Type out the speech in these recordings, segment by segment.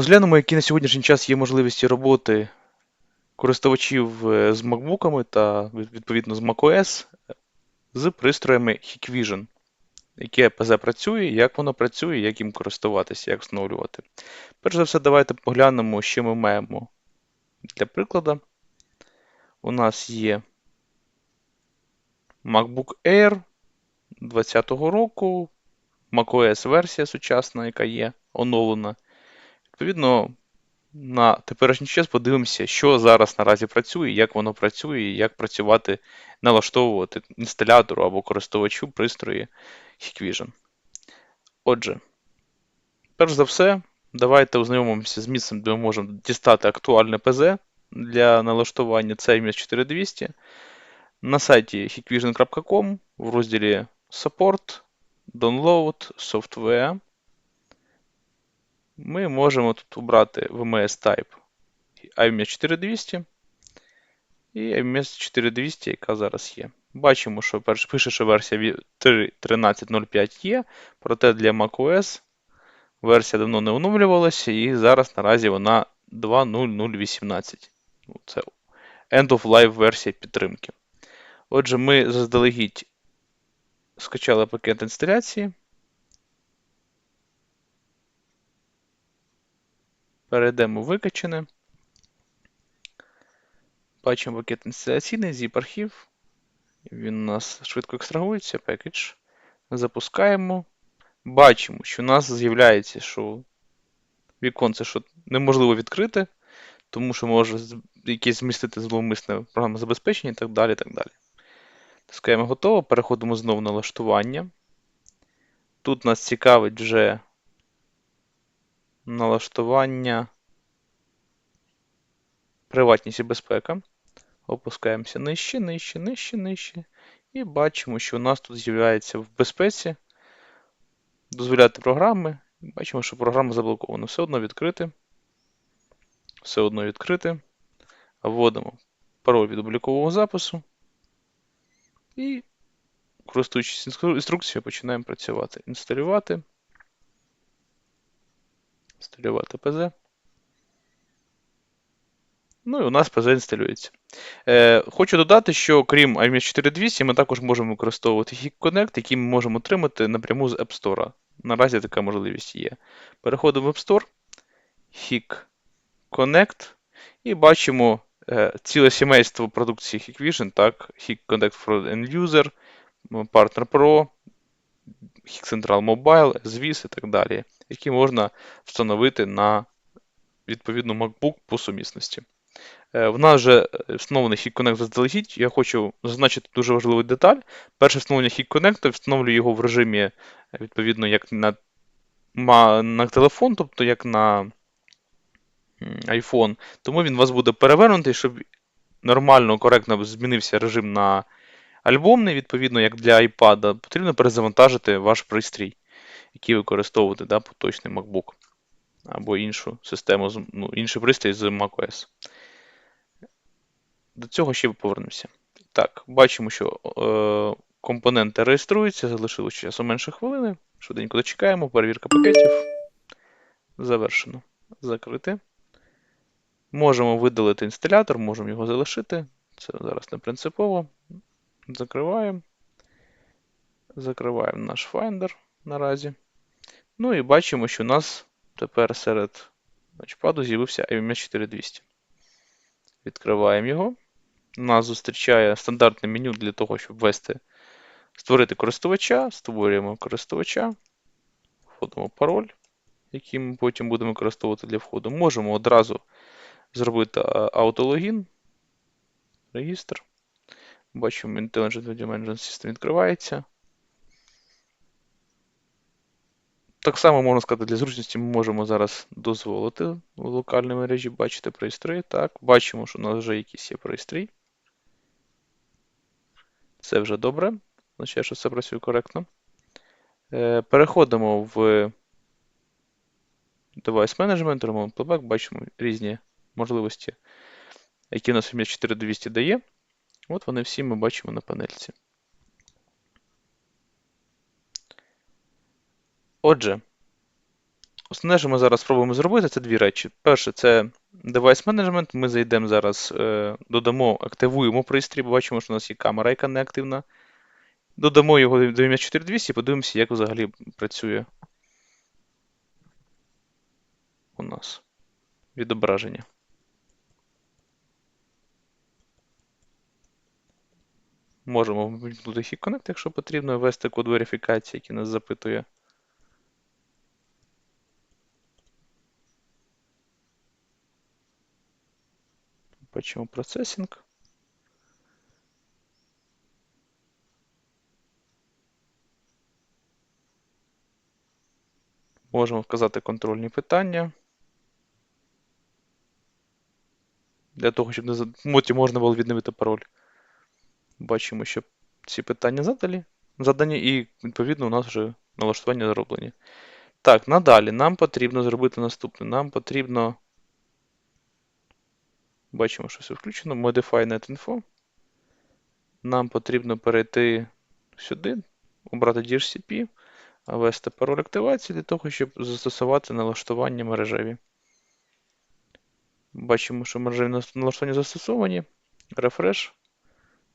Розглянемо, які на сьогоднішній час є можливості роботи користувачів е, з MacBook'ами та відповідно з macOS з пристроями Hikvision. Яке ПЗ працює, як воно працює, як їм користуватися, як встановлювати. Перш за все, давайте поглянемо, що ми маємо для прикладу. У нас є MacBook Air 2020 року, macOS версія сучасна, яка є оновлена. Відповідно, на теперішній час подивимося, що зараз наразі працює, як воно працює, як працювати, налаштовувати інсталятору або користувачу пристрої Hikvision. Отже, перш за все, давайте ознайомимося з місцем, де ми можемо дістати актуальне ПЗ для налаштування. Це MS 4200. На сайті hikvision.com в розділі Support, Download, Software. Ми можемо тут обрати VMS Type IMS 4200 і IMS 4200, яка зараз є. Бачимо, що пише, що версія ві- 3.13.05 є, проте для macOS версія давно не оновлювалася, і зараз наразі вона 2.0.0.18. Ну, Це End of Life версія підтримки. Отже, ми заздалегідь скачали пакет інсталяції. Перейдемо в викачане. Бачимо пакет інсталяційний, zip архів. Він у нас швидко екстрагується, package. Запускаємо. Бачимо, що у нас з'являється, що віконце що неможливо відкрити, тому що може якесь змістити зловмисне програмне забезпечення і так далі. так далі. Тискаємо готово, переходимо знову на налаштування. Тут нас цікавить вже налаштування приватність і безпека. Опускаємося нижче, нижче, нижче, нижче. І бачимо, що у нас тут з'являється в безпеці дозволяти програми. Бачимо, що програма заблокована. Все одно відкрити. Все одно відкрити. Вводимо пароль від облікового запису. І, користуючись інструкцією, починаємо працювати. Інсталювати. Інсталювати ПЗ. Ну і у нас ПЗ інсталюється. Е, хочу додати, що крім IMS 4200, ми також можемо використовувати Hik Connect, який ми можемо отримати напряму з App Store. Наразі така можливість є. Переходимо в App Store, Connect, і бачимо е, ціле сімейство продукції Hikvision, так, Hik for End User, Partner Pro, Central Mobile, SVIS і так далі, які можна встановити на відповідно MacBook по сумісності. Е, В нас вже встановлений Hik Connect заздалегідь. Я хочу зазначити дуже важливу деталь. Перше встановлення Hik Connect, встановлюю його в режимі, е, відповідно, як на, на телефон, тобто як на iPhone. Тому він у вас буде перевернутий, щоб нормально, коректно змінився режим на альбомний, відповідно, як для iPad. Потрібно перезавантажити ваш пристрій, який використовуєте, да, поточний MacBook. Або іншу систему, ну, інший пристрій з macOS. До цього ще повернемося. Так, бачимо, що е, компоненти реєструються, залишилось часу менше хвилини. Швиденько дочекаємо, перевірка пакетів. Завершено. Закрити. Можемо видалити інсталятор, можемо його залишити. Це зараз не принципово. Закриваємо. Закриваємо наш Finder наразі. Ну і бачимо, що у нас тепер серед ночпаду з'явився IMS 4200. Відкриваємо його. Нас зустрічає стандартне меню для того, щоб ввести, створити користувача, створюємо користувача, вводимо пароль, який ми потім будемо використовувати для входу. Можемо одразу зробити а, автологін, регістр. Бачимо, Intelligent Video Management System відкривається. Так само можна сказати, для зручності ми можемо зараз дозволити в локальній мережі бачити пристрої. Так, бачимо, що у нас вже якийсь є пристрій. Це вже добре. Означає, що все працює коректно. Е, Переходимо в Device Management, Remote Playback, бачимо різні можливості, які у нас MS 4200 дає. От вони всі ми бачимо на панельці. Отже, Основне, що ми зараз спробуємо зробити, це дві речі. Перше, це Device Management. Ми зайдемо зараз, е, додамо, активуємо пристрій, бачимо, що у нас є камера, яка не активна. Додамо його до ім'я 4200 і подивимося, як взагалі працює у нас відображення. Можемо вимкнути Hit Connect, якщо потрібно, ввести код верифікації, який нас запитує. Бачимо процесінг. Можемо вказати контрольні питання. Для того, щоб не можна було відновити пароль. Бачимо, що ці питання задалі, задані, і, відповідно, у нас вже налаштування зроблені. Так, надалі нам потрібно зробити наступне. Нам потрібно. Бачимо, що все включено. Modify NetInfo. Нам потрібно перейти сюди, обрати DHCP, ввести пароль активації для того, щоб застосувати налаштування мережеві. Бачимо, що мережеві налаштування застосовані. Рефреш.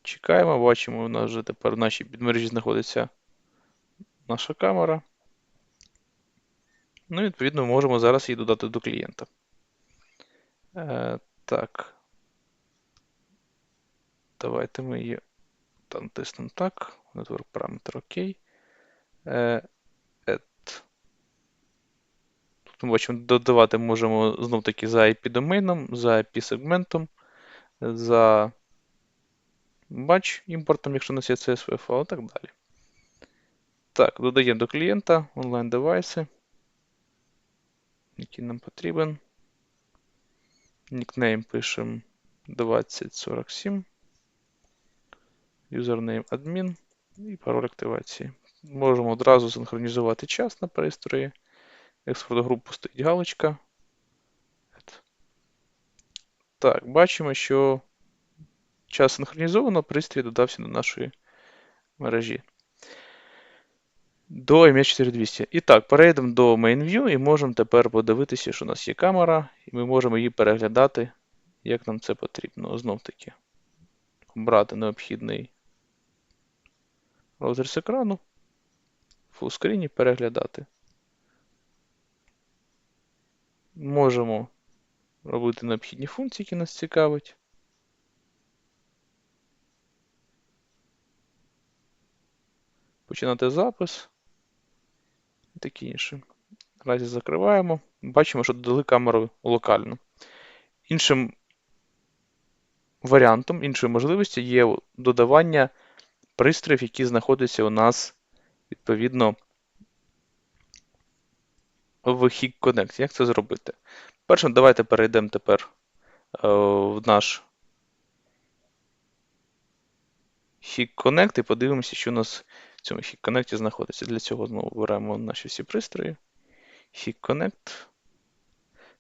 Чекаємо, бачимо, у нас вже тепер в нашій підмережі знаходиться наша камера. Ну, відповідно, ми можемо зараз її додати до клієнта. Е, так. Давайте ми її там тиснемо так. Network параметр ОК. Е, add. Тут ми бачимо, додавати можемо знов таки за IP-доменом, за IP-сегментом, за batch імпортом, якщо у нас є CSV файл, так далі. Так, додаємо до клієнта онлайн-девайси, який нам потрібен. Нікнейм пишемо 2047. Юзернейм адмін і пароль активації. Можемо одразу синхронізувати час на пристрої. Експорт групу стоїть галочка. Так, бачимо, що час синхронізовано, пристрій додався до нашої мережі. До MH4200. І так, перейдемо до MainView і можемо тепер подивитися, що у нас є камера, і ми можемо її переглядати, як нам це потрібно. Знов таки, обрати необхідний розріз екрану, фулскріні переглядати. Можемо робити необхідні функції, які нас цікавить. Починати запис і таке інше. Наразі закриваємо. Бачимо, що додали камеру локально. Іншим варіантом, іншою можливістю є додавання пристроїв, які знаходяться у нас відповідно в HIG Connect. Як це зробити? Перше, давайте перейдемо тепер е, в наш HIG Connect і подивимося, що у нас цьому HIG Connect знаходиться. Для цього знову беремо наші всі пристрої. HIG Connect.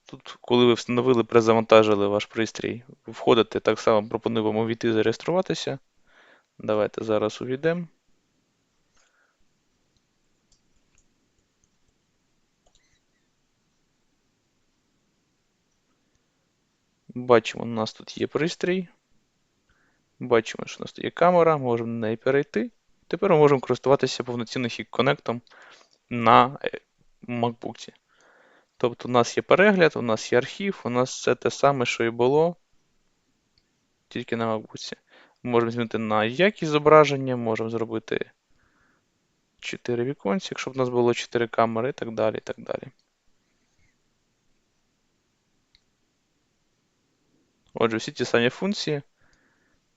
Тут, коли ви встановили, перезавантажили ваш пристрій, входите, так само пропоную вам увійти зареєструватися. Давайте зараз увійдемо. Бачимо, у нас тут є пристрій. Бачимо, що у нас тут є камера, можемо на неї перейти. Тепер ми можемо користуватися повноцінним Hik Connect на е, MacBook. Тобто у нас є перегляд, у нас є архів, у нас все те саме, що і було, тільки на MacBook. Можемо змінити на якість зображення, можемо зробити 4 віконці, якщо б у нас було 4 камери і так далі. і так далі. Отже, всі ті самі функції,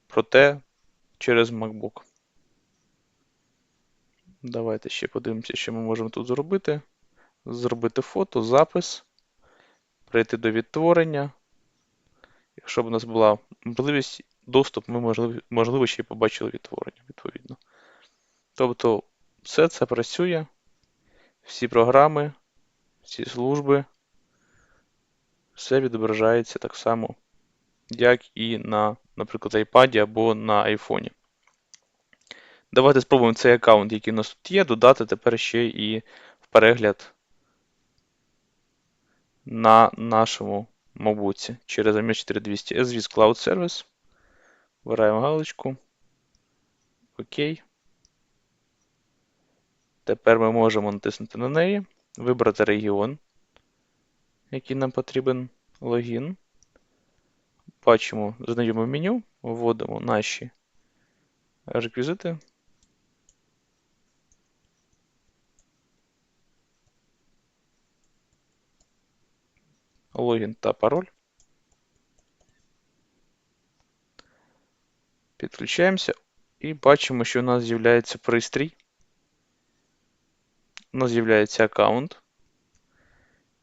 проте через MacBook. Давайте ще подивимося, що ми можемо тут зробити. Зробити фото, запис, прийти до відтворення. Якщо б у нас була можливість, доступ, ми, можливо, можливо ще й побачили відтворення, відповідно. Тобто, все це працює, всі програми, всі служби, все відображається так само, як і на, наприклад, iPad або на iPhone. Давайте спробуємо цей аккаунт, який у нас тут є, додати тепер ще і в перегляд на нашому мобуці через IMS 4200 SVS Cloud Service. Вибираємо галочку. Окей. Тепер ми можемо натиснути на неї, вибрати регіон, який нам потрібен логін. Бачимо знайоме меню, вводимо наші реквізити. Логін та пароль. Підключаємося і бачимо, що у нас з'являється пристрій. У нас з'являється аккаунт.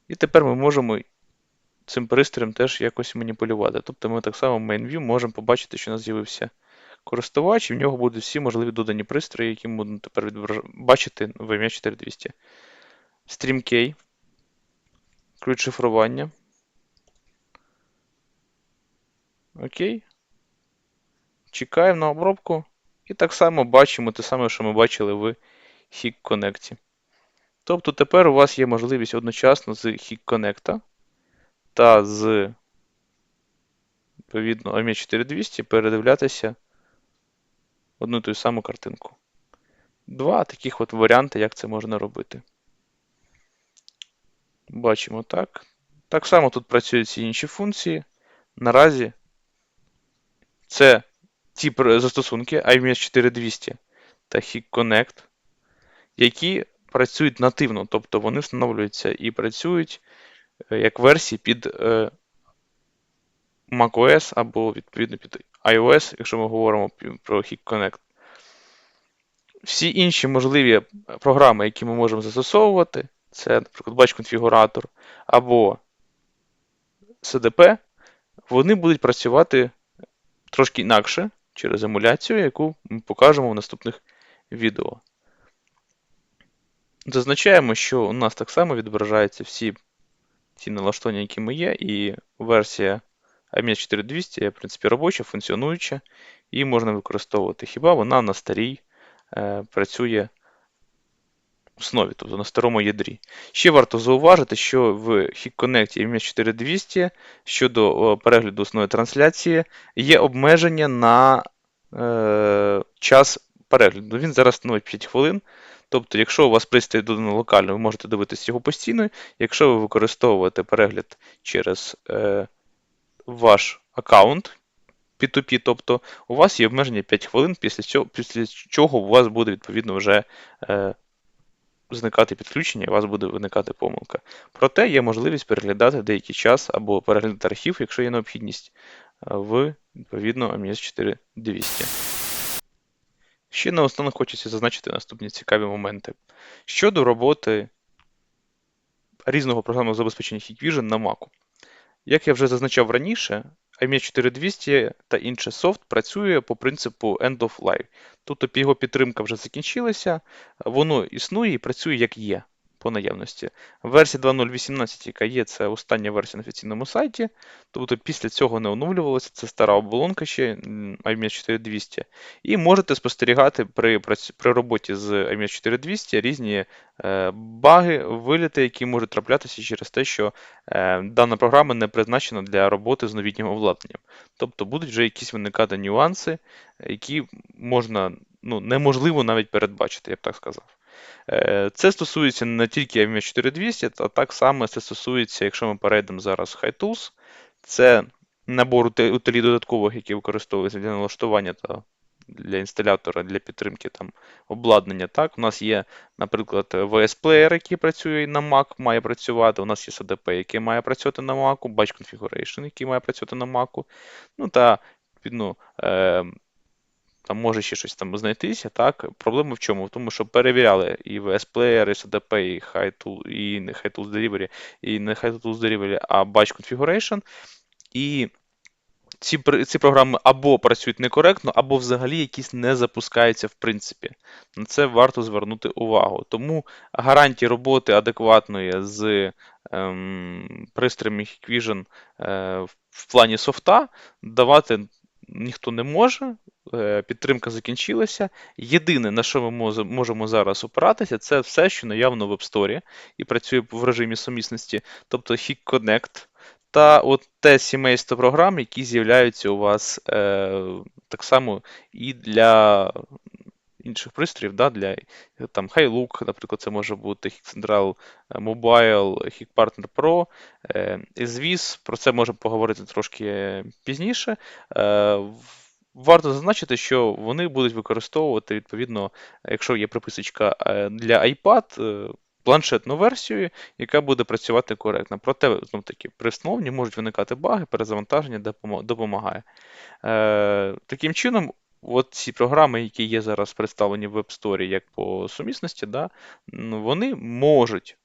І тепер ми можемо цим пристроєм теж якось маніпулювати. Тобто ми так само в MainView можемо побачити, що у нас з'явився користувач, і в нього будуть всі можливі додані пристрої, які ми будемо тепер бачити в ім'я 4200. StreamKey. Ключ шифрування. Окей. Чекаємо на обробку. І так само бачимо те саме, що ми бачили в HIG Connect. Тобто тепер у вас є можливість одночасно з HIG Connect та з відповідно AMI 4200 передивлятися одну і ту саму картинку. Два таких от варіанти, як це можна робити. Бачимо так. Так само тут працюють ці інші функції. Наразі це ті застосунки IMS 4200 та HIG Connect, які працюють нативно, тобто вони встановлюються і працюють е, як версії під е, macOS або відповідно під iOS, якщо ми говоримо про HIG Connect. Всі інші можливі програми, які ми можемо застосовувати, це, наприклад, бач-конфігуратор або CDP, вони будуть працювати трошки інакше через емуляцію, яку ми покажемо в наступних відео. Зазначаємо, що у нас так само відображаються всі ті налаштування, які ми є, і версія AMS 4200 є, в принципі, робоча, функціонуюча, і можна використовувати. Хіба вона на старій е, працює основі, тобто на старому ядрі. Ще варто зауважити, що в HiConnect MS 4200 щодо перегляду основної трансляції є обмеження на е, час перегляду. Він зараз становить 5 хвилин. Тобто, якщо у вас пристрій додано локально, ви можете дивитися його постійно. Якщо ви використовуєте перегляд через е, ваш аккаунт P2P, тобто у вас є обмеження 5 хвилин, після цього, після чого у вас буде відповідно вже е, зникати підключення, і у вас буде виникати помилка. Проте є можливість переглядати деякий час або переглядати архів, якщо є необхідність, е, в відповідно AMS 4200. Ще наостанок хочеться зазначити наступні цікаві моменти. Щодо роботи різного програмного забезпечення Hikvision на Mac. Як я вже зазначав раніше, IMS 4200 та інший софт працює по принципу End of Life. Тут його підтримка вже закінчилася, воно існує і працює як є по наявності. Версія 2.0.18, яка є, це остання версія на офіційному сайті. Тобто після цього не оновлювалася, це стара оболонка ще IMS 4200. І можете спостерігати при при роботі з IMS 4200 різні е, баги, виліти, які можуть траплятися через те, що е, дана програма не призначена для роботи з новітнім обладнанням. Тобто будуть вже якісь виникати нюанси, які можна, ну, неможливо навіть передбачити, я б так сказав. Е, це стосується не тільки MF 4200, а так само це стосується, якщо ми перейдемо зараз в HiTools, це набор утилій додаткових, які використовуються для налаштування та для інсталятора, для підтримки там, обладнання. Так, У нас є, наприклад, VS Player, який працює на Mac, має працювати. У нас є CDP, який має працювати на Mac, Batch Configuration, який має працювати на Mac. Ну та відповідно, е, там може ще щось там знайтися. так. Проблема в чому? В тому, що перевіряли і VS Player, і CDP, і HiTool, і не HiTools Delivery, і не HiTools Delivery, а Batch Configuration. І ці ці програми або працюють некоректно, або взагалі якісь не запускаються в принципі. На це варто звернути увагу. Тому гарантії роботи адекватної з ем, пристроями Hikvision е, в плані софта давати ніхто не може. е, Підтримка закінчилася. Єдине, на що ми можемо зараз опиратися, це все, що наявно в App Store і працює в режимі сумісності, тобто Hik Connect та от те сімейство програм, які з'являються у вас е, так само і для інших пристроїв, да, для там Hilux, наприклад, це може бути Central Mobile, Hik Partner Pro, Звіз, про це можемо поговорити трошки пізніше. Е, Варто зазначити, що вони будуть використовувати, відповідно, якщо є приписочка е, для iPad, е, планшетну версію, яка буде працювати коректно. Проте, знов таки, при встановленні можуть виникати баги, перезавантаження допомагає. Таким чином, от ці програми, які є зараз представлені в App Store як по сумісності, да, вони можуть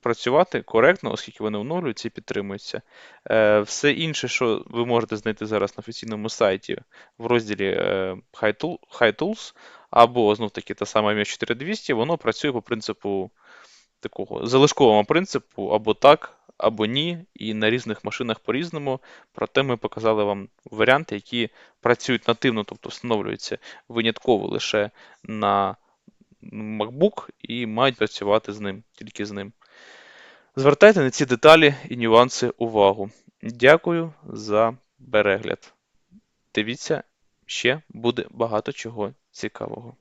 працювати коректно, оскільки вони оновлюються і підтримуються. Е, Все інше, що ви можете знайти зараз на офіційному сайті в розділі е, High Tools, або знов таки та сама MF 4200, воно працює по принципу такого залишкового принципу або так, або ні, і на різних машинах по-різному. Проте ми показали вам варіанти, які працюють нативно, тобто встановлюються винятково лише на MacBook і мають працювати з ним, тільки з ним. Звертайте на ці деталі і нюанси увагу. Дякую за перегляд. Дивіться, ще буде багато чого цікавого.